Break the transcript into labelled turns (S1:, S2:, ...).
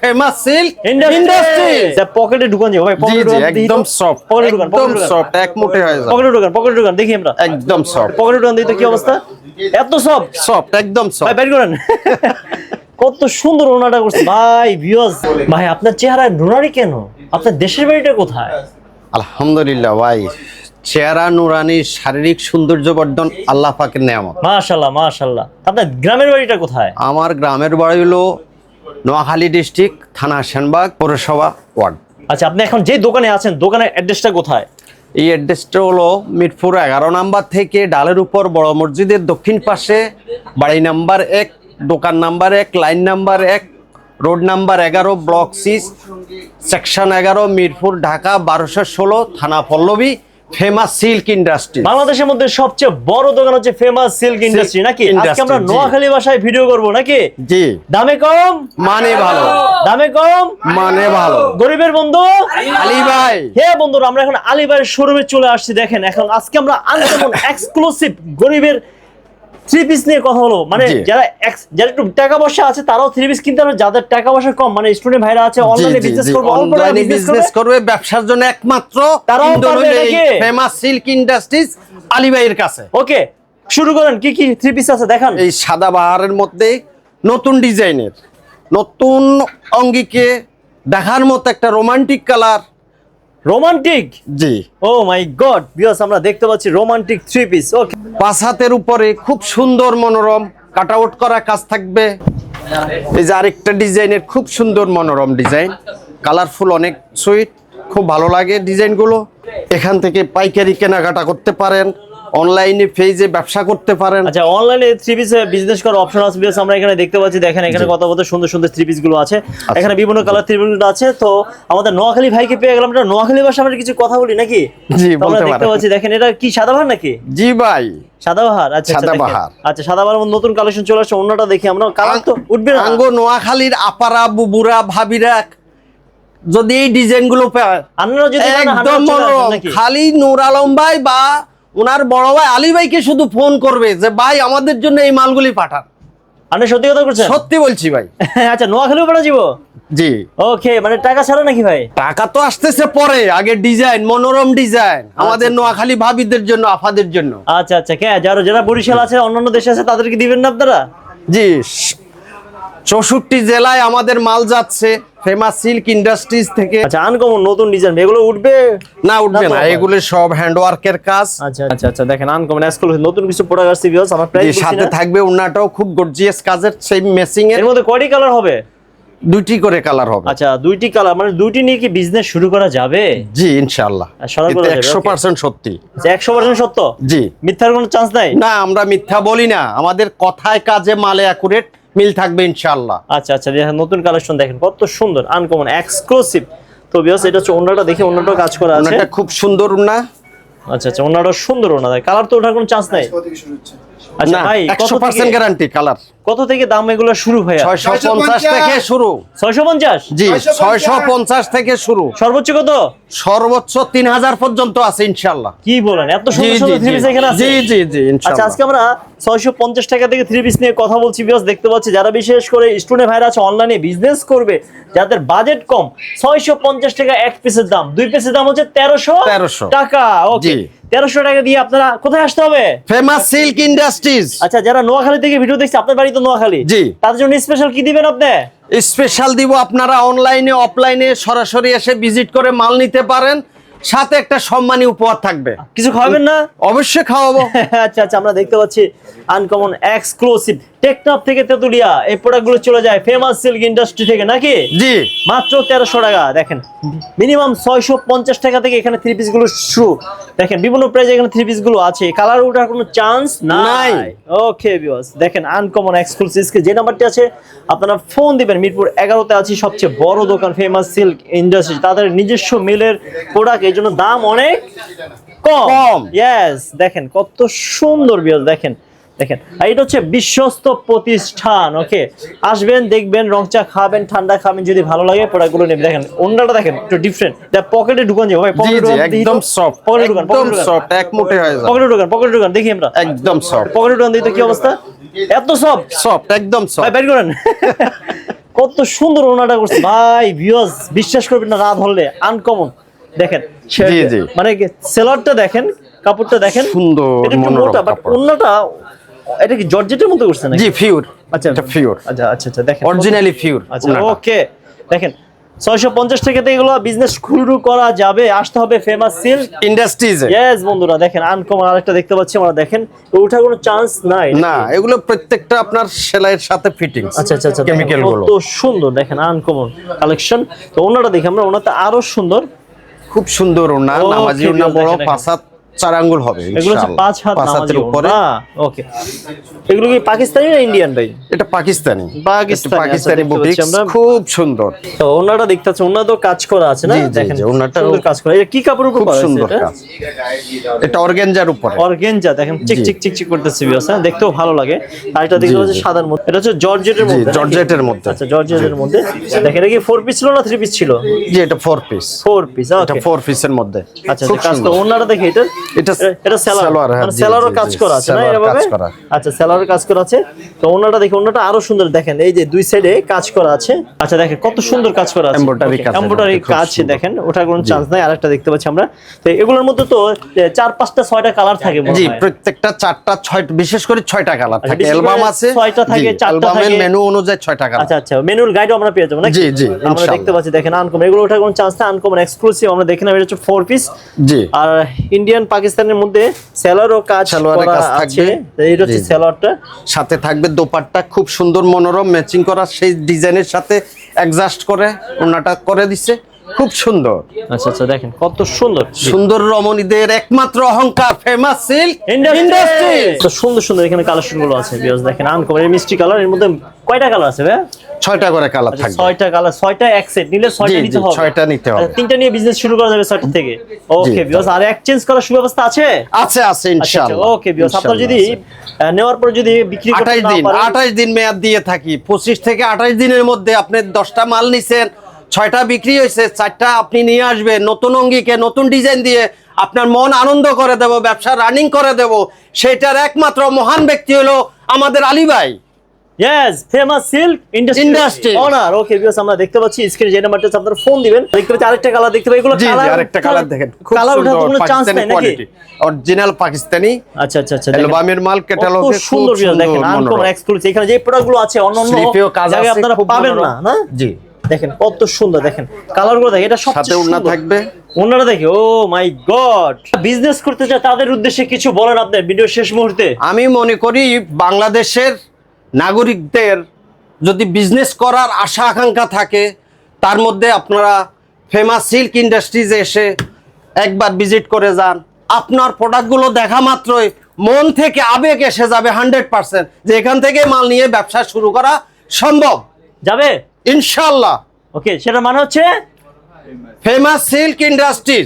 S1: Famous silk
S2: industry
S1: industry
S2: পকেটে ঢুকান যাবে ভাই পকেটে ঢুকান
S1: একদম সফট
S2: পকেটে ঢুকান
S1: একদম সফট এক মুঠে হয়ে যাবে।
S2: পকেটে ঢুকান পকেটে ঢুকান দেখি আমরা।
S1: একদম সফট
S2: পকেটে ঢুকান কি অবস্থা? এত সব
S1: সফট একদম
S2: ভাই
S1: সফট
S2: বের করেন। কত সুন্দর ওনাটা করছে। ভাই ভিউয়ার্স ভাই আপনার চেহারায় নুরানি কেন? আপনার দেশের বাড়িটা কোথায়?
S1: আলহামদুলিল্লাহ ভাই চেহারা নুরানি শারীরিক সৌন্দর্য বর্ধন আল্লাহ পাকের নিয়ামত।
S2: মাশাল্লাহ মাশাল্লাহ। আপনার গ্রামের বাড়িটা কোথায়?
S1: আমার গ্রামের বাড়ি হলো নোয়াখালী ডিস্ট্রিক্ট থানা সেনবাগ পৌরসভা ওয়ার্ড।
S2: আচ্ছা আপনি এখন যে দোকানে আছেন দোকানের অ্যাড্রেসটা কোথায়?
S1: এই অ্যাড্রেসটা হলো মিরপুর এগারো নাম্বার থেকে ডালের উপর বড় মসজিদের দক্ষিণ পাশে বাড়ি নাম্বার এক দোকান নাম্বার এক লাইন নাম্বার এক রোড নাম্বার এগারো ব্লক সিক্স সেকশন এগারো মিরপুর ঢাকা বারোশো ষোলো থানা পল্লবী। ফেমাস সিল্ক ইন্ডাস্ট্রি
S2: বাংলাদেশের মধ্যে সবচেয়ে বড় দোকান হচ্ছে ফেমাস সিল্ক ইন্ডাস্ট্রি নাকি? আজকে আমরা নোয়াখালী ভাষায় ভিডিও করব নাকি?
S1: জি।
S2: দামে কম?
S1: মানে ভালো।
S2: দামে কম?
S1: মানে ভালো।
S2: গরিবের বন্ধু?
S1: আলী ভাই।
S2: হ্যাঁ বন্ধুরা আমরা এখন আলিবাইয়ের শোরুমে চলে আসছি দেখেন। এখন আজকে আমরা আনতে এক্সক্লুসিভ গরিবের থ্রি পিস নিয়ে কথা হলো। মানে যারা যারা একটু টাকা পয়সা আছে তারাও থ্রি পিস কিনতে পারবে। যাদের টাকা পয়সা কম মানে স্টুডেন্ট ভাইরা আছে অনলাইনে বিজনেস করবে
S1: অনলাইনে
S2: বিজনেস করবে।
S1: ব্যবসার জন্য একমাত্র
S2: তারাও পারবে?
S1: ফেমাস সিল্ক ইন্ডাস্ট্রিজ আলী ভাইয়ের কাছে।
S2: ওকে শুরু করেন কি কি থ্রি পিস আছে দেখান।
S1: এই সাদা বাহারের মধ্যে নতুন ডিজাইনের নতুন অঙ্গিকে দেখার মতো একটা রোমান্টিক কালার
S2: রোমান্টিক
S1: জি।
S2: ও মাই গড বিয়াস আমরা দেখতে পাচ্ছি রোমান্টিক থ্রি পিস ওকে
S1: পাঁচ হাতের উপরে খুব সুন্দর মনোরম কাট আউট করা কাজ থাকবে। এই যে আরেকটা ডিজাইনের খুব সুন্দর মনোরম ডিজাইন। কালারফুল অনেক সুইট খুব ভালো লাগে ডিজাইনগুলো। এখান থেকে পাইকারি কেনাকাটা করতে পারেন। অনলাইনে পেজে ব্যবসা করতে পারেন।
S2: আচ্ছা অনলাইনে থ্রি পিস বিজনেস করার অপশন আছে বিকজ আমরা এখানে দেখতে পাচ্ছি দেখেন এখানে কত কত সুন্দর সুন্দর থ্রি পিসগুলো আছে। এখানে বিভিন্ন কালার থ্রি পিস আছে। তো আমাদের নোয়াখালী ভাইকে পেয়ে গেলাম। এটা নোয়াখালী ভাষা আমরা কিছু কথা বলি নাকি?
S1: জি, বলতে
S2: দেখতে পাচ্ছি দেখেন এটা কি সাদাবাহার নাকি?
S1: জি ভাই।
S2: সাদাবাহার আচ্ছা আচ্ছা।
S1: সাদাবাহার।
S2: আচ্ছা সাদাবাহার নতুন কালেকশন চলে আসছে অন্যটা দেখি আমরা। কালার তো উঠবে না।
S1: আঙ্গ নোয়াখালীর আপারা বুবুরা ভাবিরা যদি এই ডিজাইনগুলো পায়
S2: আপনারা যদি
S1: একদম
S2: 100 চলে আসবেন
S1: মনোরম
S2: নাকি?
S1: খালি নূর আলম ভাই বা ওনার বড় ভাই আলী ভাইকে শুধু ফোন করবে যে ভাই আমাদের জন্য এই মালগুলি পাঠান।
S2: আপনি সত্যি কথা করছেন
S1: সত্যি বলছি ভাই।
S2: আচ্ছা নোয়াখালীও পাঠা যাব
S1: জি।
S2: ওকে মানে টাকা ছাড়া নাকি ভাই?
S1: টাকা তো আসতেছে পরে আগে ডিজাইন মনোরম ডিজাইন আমাদের নোয়াখালী ভাবিদের জন্য আফাদের জন্য।
S2: আচ্ছা আচ্ছা কে? যারা যারা বরিশাল আছে অন্যান্য দেশে আছে তাদেরকে দিবেন না আপনারা?
S1: জি। চৌষট্টি জেলায় আমাদের মাল যাচ্ছে। ফেমাস সিল্ক ইন্ডাস্ট্রিজ থেকে।
S2: আচ্ছা আনকমন নতুন ডিজাইন এগুলো উঠবে?
S1: না উঠবে
S2: না।
S1: এগুলো সব হ্যান্ডওয়ার্কের কাজ।
S2: আচ্ছা আচ্ছা আচ্ছা দেখেন আনকমন এক্সক্লুসিভ নতুন কিছু প্রোডাক্ট আসছে ভিউয়ার্স আমার প্রাইস
S1: সাথে থাকবে ওনাটাও খুব গর্জিয়াস কাজের সেই মেসিং এর
S2: মধ্যে কয়টি কালার হবে?
S1: দুইটি করে কালার হবে।
S2: আচ্ছা দুইটি কালার মানে দুইটি নিয়ে কি বিজনেস শুরু করা যাবে?
S1: জি ইনশাআল্লাহ। একশো পার্সেন্ট সত্যি।
S2: একশো পার্সেন্ট সত্য?
S1: জি।
S2: মিথ্যার কোনো চান্স নাই?
S1: না আমরা মিথ্যা বলি না। আমাদের কথায় কাজে মালে অ্যাকুরেট মিল থাকবে ইনশাআল্লাহ।
S2: আচ্ছা আচ্ছা দেখেন নতুন কালেকশন দেখেন কত সুন্দর আনকমন এক্সক্লুসিভ তো বিয়াস এটা হচ্ছে ওনাটা দেখে ওনাটা কাজ করা আছে।
S1: ওনাটা খুব সুন্দর না
S2: আচ্ছা আচ্ছা ওনাটা সুন্দর ওনা কালার তো ওঠার কোনো চান্স নাই। আচ্ছা ভাই কত
S1: একশো পার্সেন্ট
S2: থেকে
S1: গ্যারান্টি কালার
S2: কত থেকে দাম এগুলো শুরু ভাইয়া?
S1: ছয়শো পঞ্চাশ থেকে শুরু।
S2: ছয়শো পঞ্চাশ?
S1: জি ছয়শো পঞ্চাশ। থেকে শুরু।
S2: সর্বোচ্চ কত?
S1: সর্বোচ্চ তিন হাজার পর্যন্ত আছে ইনশাআল্লাহ।
S2: কি বলেন এত সুন্দর সুন্দর থ্রি পিস এখানে আছে?
S1: জি জি জি
S2: আচ্ছা আজকে আমরা ছয়শো পঞ্চাশ টাকা থেকে থ্রি পিস নিয়ে কথা বলছি দেখতে পাচ্ছি যারা বিশেষ করে স্টুডেন্ট ভাইরা আছে অনলাইনে বিজনেস করবে যাদের বাজেট কম ছয়শো পঞ্চাশ টাকা এক পিসের দাম দুই পিসের দাম হচ্ছে তেরোশো
S1: 1300
S2: টাকা। ওকে। তেরোশো টাকা দিয়ে আপনারা কোথায় আসতে হবে?
S1: ফেমাস সিল্ক ইন্ডাস্ট্রিজ
S2: আচ্ছা যারা নোয়াখালী থেকে ভিডিও দেখছে আপনার বাড়ি তো নোয়াখালী।
S1: জি।
S2: তাদের জন্য স্পেশাল কি দিবেন আপনি?
S1: স্পেশাল দিব আপনারা অনলাইনে অফলাইনে সরাসরি এসে ভিজিট করে মাল নিতে পারেন। সাথে একটা সম্মানী উপহার থাকবে।
S2: কিছু খাওয়াবেন না?
S1: অবশ্যই খাওয়াবো।
S2: আচ্ছা আচ্ছা আমরা দেখতে পাচ্ছি আনকমন এক্সক্লুসিভ টেকটপ থেকে তেতুলিয়া এই প্রোডাক্টগুলো চলে যায় ফেমাস সিল্ক ইন্ডাস্ট্রি থেকে নাকি?
S1: জি।
S2: মাত্র তেরোশো টাকা দেখেন। মিনিমাম ছয়শো পঞ্চাশ টাকা থেকে এখানে থ্রি পিসগুলো শুরু দেখেন বিভিন্ন প্রাইজে এখানে থ্রি পিসগুলো আছে। কালার ওঠার কোনো চান্স নাই। ওকে বিয়স দেখেন আনকমন এক্সক্লুসিভ যে নাম্বারটি আছে আপনারা ফোন দিবেন। মিরপুর এগারোতে আছে সবচেয়ে বড় দোকান ফেমাস সিল্ক ইন্ডাস্ট্রি তাদের নিজস্ব মিলের প্রোডাক্ট এই জন্য দাম অনেক কম। ইয়েস দেখেন কত সুন্দর বিয়স দেখেন। দেখেন। আর এটা হচ্ছে বিশ্বস্ত প্রতিষ্ঠান ওকে আসবেন দেখবেন রং চা খাবেন ঠান্ডা খাবেন যদি ভালো লাগে প্রোডাক্টগুলো নেবেন। দেখেন অন্যটা দেখেন একটু ডিফারেন্ট এটা পকেটে ঢুকান যাবে ভাই পকেটে ঢুকান
S1: একদম সফট
S2: পকেটে ঢুকান
S1: একদম সফট এক মুঠে হয়ে যাবে।
S2: পকেটে ঢুকান পকেটে ঢুকান দেখি আমরা।
S1: একদম সফট
S2: পকেটে ঢুকান দেখি তো কি অবস্থা। এত সব
S1: সফট একদম সফট
S2: ভাই
S1: সফট
S2: বের করেন। কত সুন্দর ওনাটা করছে। ভাই ভিউয়ার্স বিশ্বাস করবেন না রাত হলে আনকমন দেখেন
S1: জি, জি।
S2: মানে সেলারটা দেখেন কাপড়টা দেখেন।
S1: সুন্দর
S2: মোটা বাট। অন্যটা এটা কি জর্জেটের মতো করছে নাকি?
S1: জি ফিউর
S2: আচ্ছা
S1: এটা ফিউর
S2: আচ্ছা আচ্ছা আচ্ছা দেখেন।
S1: অরিজিনালি ফিউর
S2: আচ্ছা ওকে দেখেন। ছয়শো পঞ্চাশ টাকাতে এগুলো বিজনেস শুরু করা যাবে আসতে হবে ফেমাস সিল্ক
S1: ইন্ডাস্ট্রিজ
S2: ইয়েস বন্ধুরা দেখেন আনকমন আরেকটা দেখতে পাচ্ছি আমরা দেখেন। ওঠার কোনো চান্স নাই।
S1: না এগুলো প্রত্যেকটা আপনার সেলাইয়ের সাথে ফিটিং
S2: আচ্ছা আচ্ছা আচ্ছা
S1: কেমিক্যালগুলো।
S2: কত সুন্দর দেখেন আনকমন কালেকশন তো ওনাটা দেখি আমরা ওনাতে আরও সুন্দর।
S1: খুব সুন্দর ওনা নামাজি ওনা বড়
S2: দেখেন।
S1: চার আঙ্গুল হবে
S2: এগুলো পাঁচ হাত
S1: পাঁচ হাতের উপরে।
S2: ওকে। এগুলো কি পাকিস্তানি না ইন্ডিয়ান ভাই?
S1: এটা পাকিস্তানি।
S2: পাকিস্তানি,
S1: পাকিস্তানি
S2: আচ্ছা,
S1: বুটিক্স খুব সুন্দর।
S2: তো ওনাটা দেখতে তো কাজ করা আছে না? দেখেন কাজ করা। এটা কি কাপড়ের উপর করা
S1: সুন্দর
S2: এটা?
S1: কাজ। এটা অর্গেনজার উপরে।
S2: অর্গেনজা দেখেন চিক চিক চিক চিক করতেছে হ্যাঁ? দেখতেও ভালো লাগে। আর এটা দেখতে সাদার মধ্যে। এটা হচ্ছে জর্জেটের মধ্যে
S1: জর্জেটের মধ্যে।
S2: আচ্ছা জর্জেটের মধ্যে। দেখেন এটা কি ফোর পিস ছিল না থ্রি পিস ছিল?
S1: জি এটা ফোর পিস
S2: ফোর পিস
S1: এটা ফোর পিসের মধ্যে।
S2: আচ্ছা
S1: খুব
S2: কাজ তো
S1: সুন্দর
S2: দেখে এটা
S1: এটা
S2: এটা সেলার।
S1: সালোয়ার, জি,
S2: সেলারও কাজ করা আছে না এভাবে? আচ্ছা সেলারও কাজ করা আছে। তো ওনাটা দেখে ওনাটা আরও সুন্দর দেখেন। এই যে দুই সাইডে কাজ করা আছে। আচ্ছা দেখেন কত সুন্দর কাজ করা আছে। এমব্রয়ডারি কাজ দেখেন ওটার কোনো চান্স নাই আরেকটা দেখতে পাচ্ছি আমরা। তো এগুলোর মধ্যে তো চার পাঁচটা ছয়টা কালার থাকে
S1: জি প্রত্যেকটা চারটা ছয় বিশেষ করে ছয়টা কালার
S2: আচ্ছা,
S1: থাকে। অ্যালবাম আছে
S2: ছয়টা থাকে, চারটা থাকে।
S1: মেনু অনুযায়ী ছয়টা কালার
S2: আচ্ছা আচ্ছা মেনুর গাইডও আমরা পেয়ে যাব
S1: জি, জি,
S2: আমরা দেখতে পাচ্ছি দেখেন আনকমন এগুলো ওঠার কোনো চান্স না আনকমন এক্সক্লুসিভ আমরা দেখে নেব এটা হচ্ছে ফোর পিস
S1: জি।
S2: আর ইন্ডিয়ান পাকিস্তানের মধ্যে সেলারও কাজ
S1: সালোয়ারের কাজ
S2: আছে
S1: থাকবে।
S2: তো এইটা হচ্ছে। সেলারটা
S1: সাথে থাকবে দোপাট্টা খুব সুন্দর মনোরম ম্যাচিং করা সেই ডিজাইনের সাথে অ্যাডজাস্ট করে ওনাটা করে দিছে খুব সুন্দর।
S2: আচ্ছা আচ্ছা দেখেন কত সুন্দর।
S1: সুন্দর রমণীদের একমাত্র অহংকার ফেমাস সিল্ক
S2: ইন্ডাস্ট্রি তো সুন্দর সুন্দর এখানে কালেকশনগুলো আছে বিকজ দেখেন আনকমন এই মিষ্টি কালারের মধ্যে কয়টা কালার আছে ভাই
S1: ছয়টা করে কালার
S2: আচ্ছা,
S1: থাকবে।
S2: ছয়টা কালার ছয়টা এক সেট নিলে ছয়টা নিতে হবে।
S1: ছয়টা নিতে হবে।
S2: আচ্ছা, তিনটা নিয়ে বিজনেস শুরু করা যাবে ছয়টা থেকে। ওকে বিকজ আর এক্সচেঞ্জ করার সুব্যবস্থা আছে?
S1: আছে আছে
S2: আচ্ছা
S1: ইনশাআল্লাহ।
S2: ওকে বিকজ আপনার যদি নেওয়ার পর যদি বিক্রি করতে না
S1: দিন
S2: পারেন
S1: আঠাইশ দিন মেয়াদ দিয়ে থাকি। পঁচিশ থেকে আঠাইশ দিনের মধ্যে আপনি দশটা মাল নিছেন ছয়টা বিক্রি হয়েছে চারটা আপনি নিয়ে আসবেন নতুন অঙ্গিকে নতুন ডিজাইন দিয়ে আপনার মন আনন্দ করে দেব ব্যবসা রানিং করে দেব। সেটার একমাত্র মহান ব্যক্তি হলো আমাদের আলী ভাই।
S2: Yes famous silk industry owner okay because আমরা দেখতে পাচ্ছি স্ক্রিনে যে নাম্বারটা আপনারা ফোন দিবেন। দেখতে পাচ্ছি আরেকটা কালার দেখতে পাই। এগুলো
S1: জি জি
S2: কালার
S1: আরেকটা কালার দেখেন।
S2: কালার ওঠার কোনো চান্স নাই নাকি?
S1: অরিজিনাল পাকিস্তানি।
S2: আচ্ছা আচ্ছা আচ্ছা
S1: অ্যালবামের মাল ক্যাটালগে খুব
S2: সুন্দর দেখেন আনকমন এক্সক্লুসিভ এখানে যে প্রোডাক্টগুলো আছে অন্য অন্য
S1: কাজ
S2: জায়গায় আপনারা পাবেন না না?
S1: জি।
S2: দেখেন কত সুন্দর দেখেন। কালারগুলো দেখেন এটা
S1: সাথে থাকবে?
S2: ওনারা দেখে ও মাই গড। বিজনেস করতে চায় তাদের উদ্দেশ্যে কিছু বলেন আপনি ভিডিও শেষ মুহূর্তে।
S1: আমি মনে করি বাংলাদেশের নাগরিকদের যদি বিজনেস করার আশা আকাঙ্ক্ষা থাকে তার মধ্যে আপনারা ফেমাস সিল্ক ইন্ডাস্ট্রিজে এসে একবার ভিজিট করে যান। আপনার প্রোডাক্টগুলো দেখা মাত্রই মন থেকে আবেগ এসে যাবে হান্ড্রেড পার্সেন্ট যে এখান থেকে মাল নিয়ে ব্যবসা শুরু করা সম্ভব।
S2: যাবে?
S1: ইনশাল্লাহ
S2: ওকে সেটা মানে হচ্ছে?
S1: Famous silk industries